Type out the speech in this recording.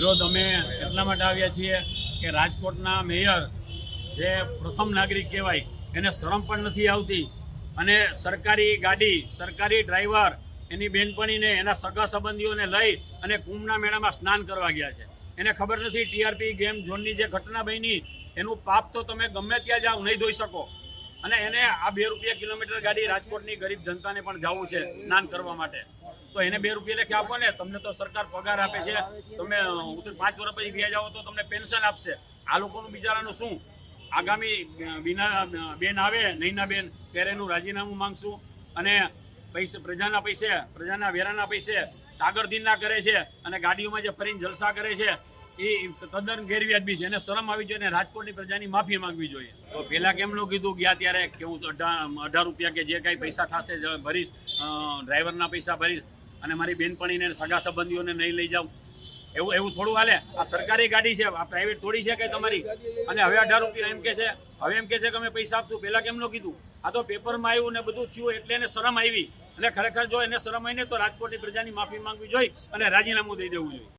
વિરોધ અમે એટલા માટે આવ્યા છીએ કે રાજકોટના મેયર જે પ્રથમ નાગરિક કહેવાય, એને શરમ પણ નથી આવતી. અને સરકારી ગાડી, સરકારી ડ્રાઈવર, એની બહેનપણીને એના સગા સંબંધીઓને લઈ અને કુંભના મેળામાં સ્નાન કરવા ગયા છે. એને ખબર નથી ટીઆરપી ગેમ ઝોનની જે ઘટના બની, એનું પાપ તો તમે ગમે ત્યાં જાઓ, નહીં ધોઈ શકો. અને એને આ બે રૂપિયા કિલોમીટર ગાડી રાજકોટની ગરીબ જનતાને પણ જવું છે સ્નાન કરવા માટે. તો એને બે રૂપિયા લેખે આપો ને, તમને તો સરકાર પગાર આપે છે. તમે પાંચ વર્ષ પછી વ્યાજ આવો તો તમને પેન્શન આપશે. આ લોકોનું બિચારાનું શું? આગામી બીના બેન આવે, નૈના બેન, ત્યારે એનું રાજીનામું માંગશું. અને પૈસે, પ્રજાના પૈસે, પ્રજાના વેરાના પૈસે કાગળધીના કરે છે અને ગાડીઓમાં જે ફરીને જલસા કરે છે, એ તદ્દન ગેરવ્યાજબી છે. એને શરમ આવી જોઈએ અને રાજકોટની પ્રજાની માફી માંગવી જોઈએ. તો પહેલા કેમ કીધું? ગયા ત્યારે કે હું અઢાર રૂપિયા કે જે કાંઈ પૈસા થશે, ભરીશ ડ્રાઈવરના પૈસા ભરીશ. અને મારી બેનપણીને સગા સંબંધીઓને નહીં લઈ જાઉં. એવું એવું થોડું હાલે. આ સરકારી ગાડી છે, આ પ્રાઇવેટ થોડી છે કે તમારી? અને હવે અઢાર રૂપિયા એમ કે છે, હવે એમ કે છે કે અમે પૈસા આપશું. પહેલાં કેમ નો કીધું? આ તો પેપરમાં આવ્યું ને બધું થયું એટલે એને શરમ આવી. અને ખરેખર જો એને શરમ આવીને તો રાજકોટની પ્રજાની માફી માંગવી જોઈએ અને રાજીનામું દઈ દેવું જોઈએ.